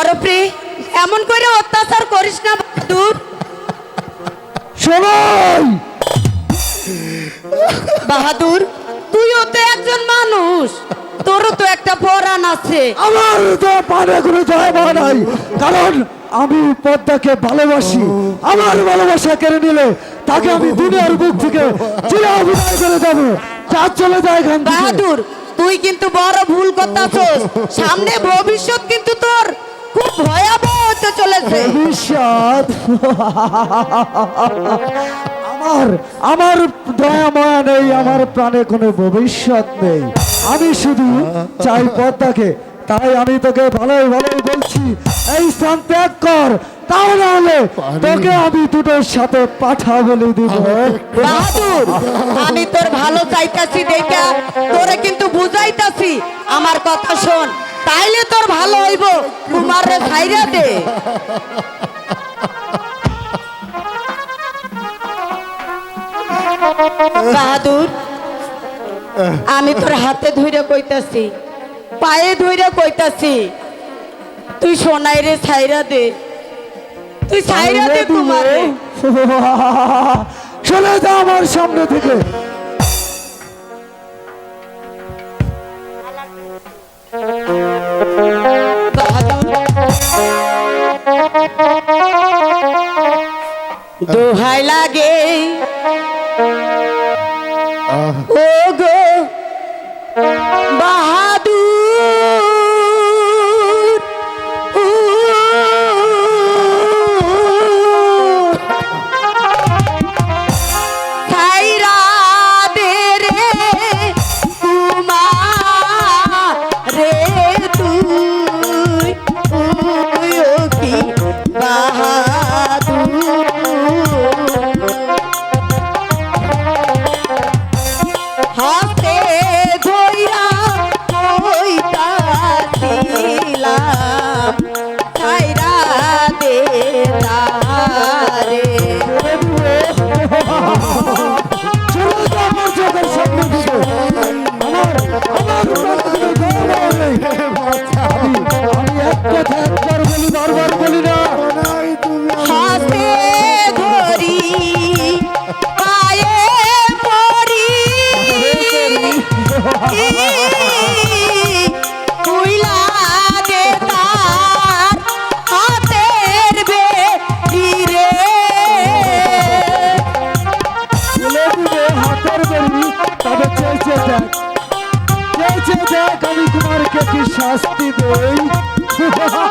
অরপ্রে এমন করে অত্যাচার করিস না বাহাদুর। সবাই বাহাদুর তুইও তো একজন মানুষ। তোরও তো একটা পরাণ আছে। আমার তো পানে কোনো মা নাই কারণ আমি পদ্মাকে ভালোবাসি। আমার ভালোবাসা কেড়ে নিলে তাকে আমি দুনিয়ার বুক থেকে চিরা বিদায় করে দেবো। যা চলে যায় এখান বাহাদুর তুই কিন্তু বড় ভুল করতেছস। সামনে ভবিষ্যৎ কিন্তু তোর। খুব ভয়াবহ হতে চলেছে। ভবিষ্যৎ। আমার আমার দয়া মায়া নেই আমার প্রাণে কোনো ভবিষ্যৎ নেই। আমি শুধু চাই পদ্মাকে তাই আমি তোকে ভালোই ভালোই বলছি এই স্থান ত্যাগ কর। হলে তোকে আমি দুটোর সাথে পাঠা বলে দিব। বাহাদুর আমি তোর ভালো চাইতাছি দেখা তোরে কিন্তু বুঝাইতাছি। আমার কথা শোন তাইলে তোর ভালো হইব ছাইরা দে বাহাদুর আমি তোর হাতে ধইরা কইতাছি পায়ে ধইরা কইতাছি তুই সোনাই রে ছাইরা দে। তুই ছাইরা দে কুমার রে চলে যা আমার সামনে থেকে। দোহাই Yeah.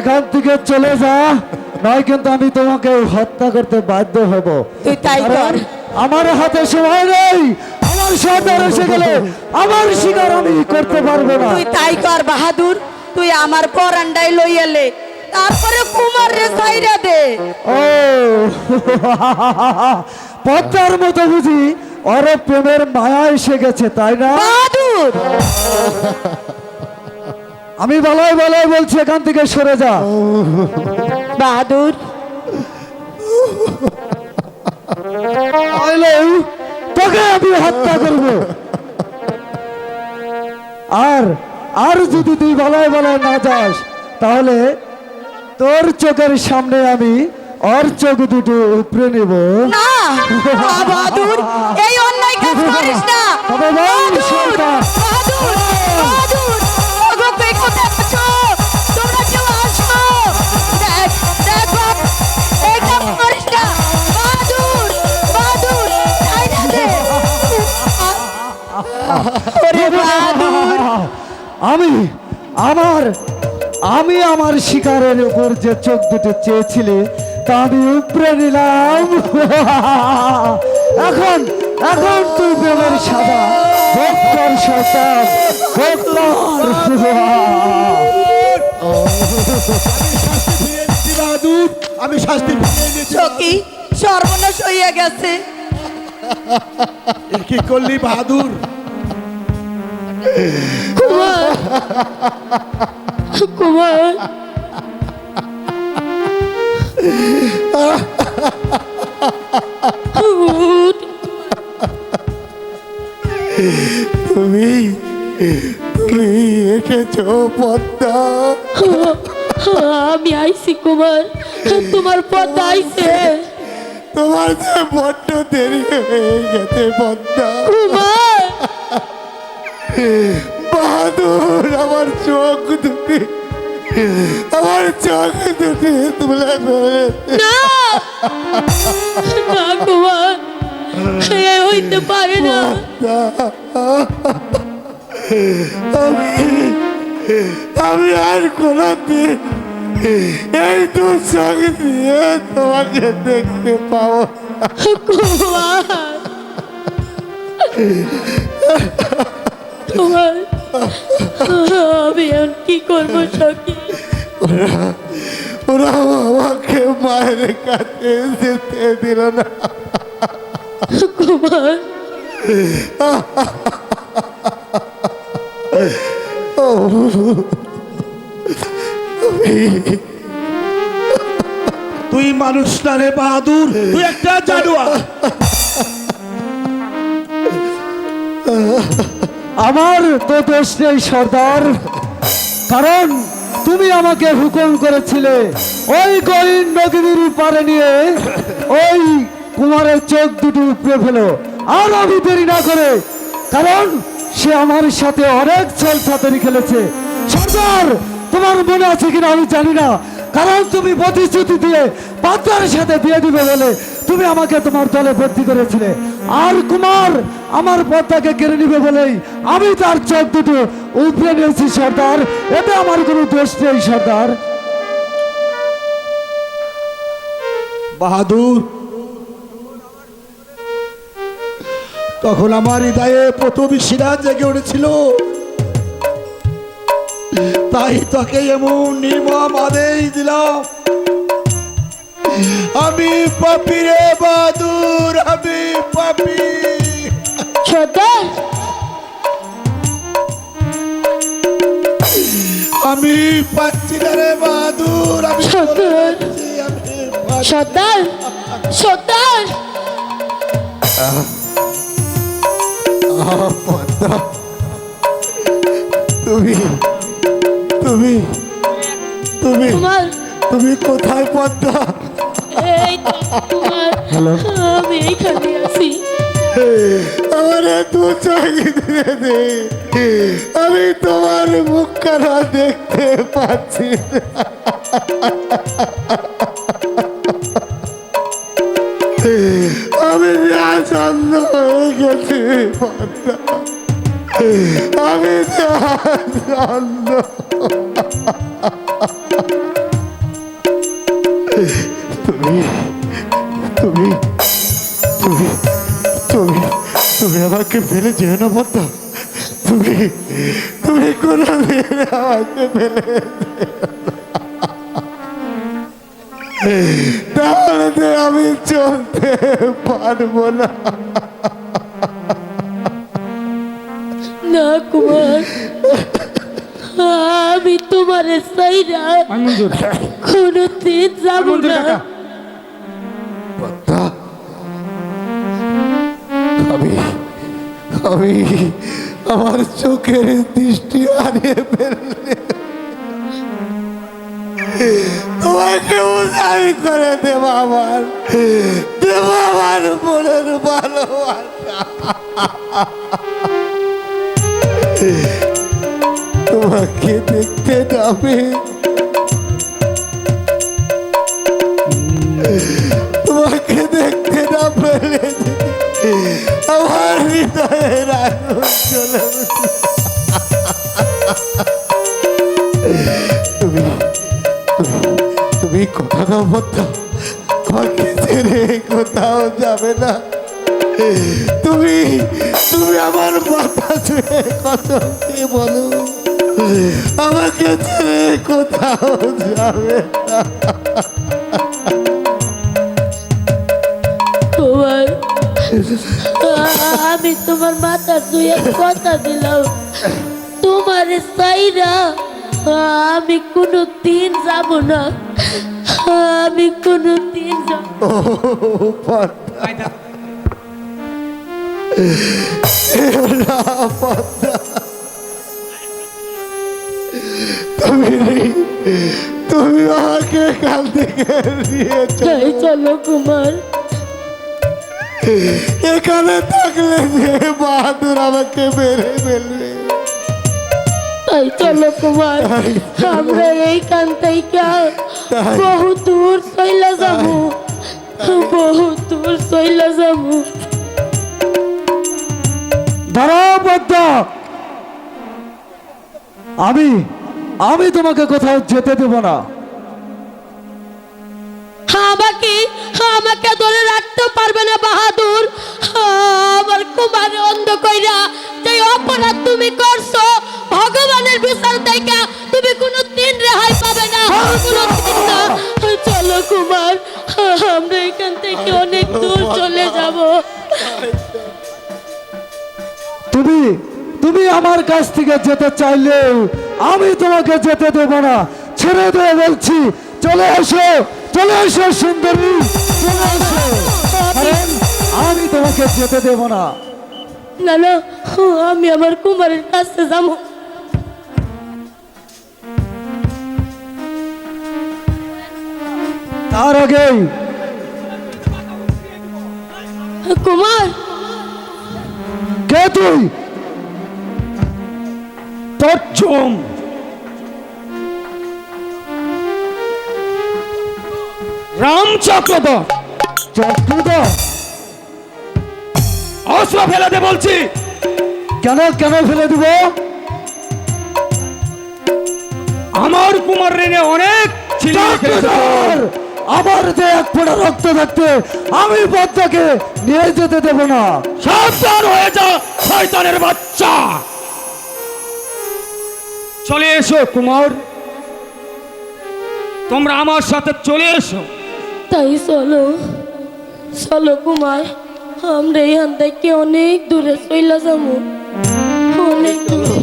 এখান থেকে চলে যা নয় কিন্তু আমি তোমাকে হত্যা করতে বাধ্য হব। তুই তাই কর। আমার হাতে সময় নেই আমার সর্দার এসে গেলে আমার শিকার আমি করতে পারব না। তুই তাই কর বাহাদুর। তুই আমার পরান্ডায় লইয়ালে তারপরে কুমার রে সাইরা দে। ও পদ্মার মতো বুঝি ওর প্রেমের মায়া এসে গেছে তাই না? বাহাদুর! আমি বলাই বলাই বলছি এখান থেকে সরে যা। বাহাদুর। তোকে আমি হত্যা করব। আর আর যদি তুই বলাই বলাই না যাস তাহলে তোর চোখের সামনে আমি ওর চোখ দুটো উপরে নেব। না বাহাদুর এই অন্যায় কাজ করিস না। বাহাদুর, আমি আমার আমি আমার শিকারের উপর যে চোখ দুটো চেয়েছিলি তা আমি উপরে নিলাম। এখন এখন তুই প্রেমের সাদা ভক্তর ভক্তর। বাহাদুর আমি শাস্তি সখী সর্বনাশ হইয়া গেছে। কি করলি বাহাদুর? কুমার কুমার তুমি তুমি এসেছ পদ্মা। আমি আইছি কুমার তোমার পথ আইছে। তোমার যে বড্ড দেরি হয়ে গেছে পদ্মা। কুমার! বাহাদুর আমার চোখ দুটি আমার চোখ দুটি তুলে ধরে। না! না হইতে পারে না। আমি আমি আর কোনদিন এই দু চোখ দিয়ে তোমাকে দেখতে পাবো না। আমি এখন কি করব সখী? ওরা আমাকে মায়ের কাছে যেতে দিল না। কুমার। তুই মানুষ না রে বাহাদুর তুই একটা জানোয়ার। আমার তো দোষ নেই, সর্দার। কারণ তুমি আমাকে হুকুম করেছিলে ওই গহীন নদীর পারে নিয়ে ওই কুমারের চোখ দুটো উপরে ফেলো। আর আমি দেরি না করে, কারণ সে আমার সাথে অনেক ছল ছাতারি খেলেছে। সর্দার, তোমার মনে আছে কিনা আমি জানি না, কারণ তুমি প্রতিশ্রুতি দিয়ে পাত্রার সাথে বিয়ে দিবে বলে তুমি আমাকে তোমার দলে ভর্তি করেছিলে। আর কুমার আমার পদ্মাকে কেড়ে নিবে বলেই আমি তার চোখ দুটো উপরে নিয়েছি, সর্দার। এতে আমার কোনো দোষ নেই, সর্দার। বাহাদুর, তখন আমার হৃদয়ে প্রথম সিরাজ জেগে উঠেছিল। তাই তোকে এমন নির্মম আদেশ দিলাম আমি পাপি রে বাহাদুর আমি পাপি। সর্দার আমি পাচ্ছি না রে বাহাদুর আমি সর্দার। সর্দার সর্দার তুমি তুমি তুমি তুমি কোথায় পদ্মা? আমি এইখানে আছি। আমার দে আমি তোমার মুখখানা দেখতে পাচ্ছি আমি আসন্ন হয়ে গেছি। আমি আসন্ন আমাকে ফেলে যেও না পদ্মা তুমি তুমি কোনো আমাকে ফেলে তাহলে আমি চলতে পারব না। না কুমার। আমি তোমার সাইরা কোনো দিন যাব না। আমি আমি আমার চোখের দৃষ্টি হারিয়ে ফেললে তোমাকে উদার করে দেব আমার দেব আমার মনের ভালোবাসা তোমাকে দেখতে যাবে তোমাকে দেখতে না পেলে আমার হৃদয়ের আগুন চলে তুমি, তুমি- তুমি কথা দাও বদ্ধা আমাকে ছেড়ে কোথাও যাবে না। তুমি তুমি আমার মাথা ছুঁয়ে কথা দিয়ে বলো? আমাকে ছেড়ে কোথাও যাবে না। আমি তোমার মাথা ধুয়ে কথা দিলাম। তোমার সাইরা আমি কোনো দিন যাব না। আমি কোনো দিন যাব। তুমি তুমি আমাকে কাল থেকে চলো কুমার। এখানে থাকলে যে বাহাদুর আমাকে মেরে ফেলবে। তাই চলো কুমার আমরা এইখান থেকে। বহু দূর চইলা যাব। বহু দূর চইলা যাব। পদ্মা আমি আমি তোমাকে কোথাও যেতে দেব না। আমাকে আমাকে রাখতে পারবে না বাহাদুর। আমার কুমার অন্ধ কইরা যে অপরাধ তুমি করছ, ভগবানের বিচার থেকে তুমি কোনো দিন রেহাই পাবে না। কোনো দিন না চলো কুমার, আমরা এখান থেকে অনেক দূর চলে যাব। তুমি তুমি আমার কাছ থেকে যেতে চাইলেও আমি তোমাকে যেতে দেব না। ছেড়ে দিয়ে বলছি, চলে এসো চলে এসো সুন্দরী, চলে এসো। আমি তোমাকে যেতে দেব না। না না আমি আমার কুমারের কাছে যাব। তার আগেই কুমার! কে তুই? তচ্ছম রামচক্রধর চক্রধর অস্ত্র ফেলে দে বলছি। কেন কেন ফেলে দিব? আমার কুমার রেনে অনেক আমার যে এক ফোঁটা রক্ত থাকতে আমি পদ্মাকে নিয়ে যেতে দেব না। সাবধান হয়ে যা শয়তানের বাচ্চা। চলে এসো কুমার। তোমরা আমার সাথে চলে এসো। তাই চলো। চলো কুমার আমরা এখান থেকে অনেক দূরে চলে যাব। অনেক দূরে।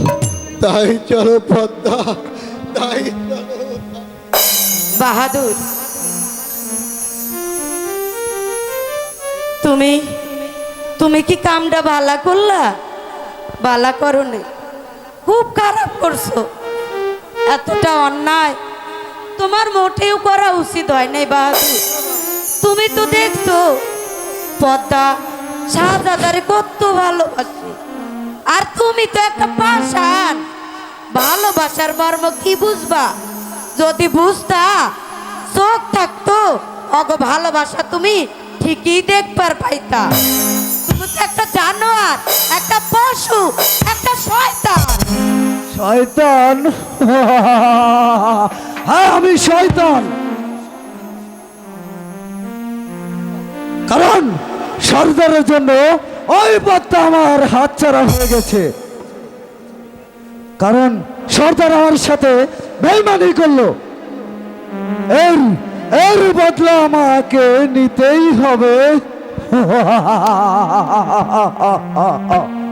তাই চলো পদ্মা তাই বাহাদুর তুমি তুমি কি কামটা ভালা করলা? বালা করো নে। খুব খারাপ করছ। এতটা অন্যায় তোমার মোটেও করা উচিত হয় নাই বাহাদুর। তুমি তো দেখছ, পদ্মা শাহজাদারে কত ভালোবাসে। আর তুমি তো একটা পাষাণ, ভালোবাসার মর্ম কি বুঝবা? যদি বুঝতা, চোখ থাকতো, অগ ভালোবাসা তুমি ঠিকই দেখবার পাইতা। তুমি তো একটা জানোয়ার, একটা পশু, একটা শয়তান। শয়তান? হ্যাঁ আমি শয়তান। সর্দারের জন্য ওই পথটা আমার হাতছাড়া হয়ে গেছে। কারণ সর্দার আমার সাথে বেইমানি করল। এর এর বদলা আমাকে নিতেই হবে।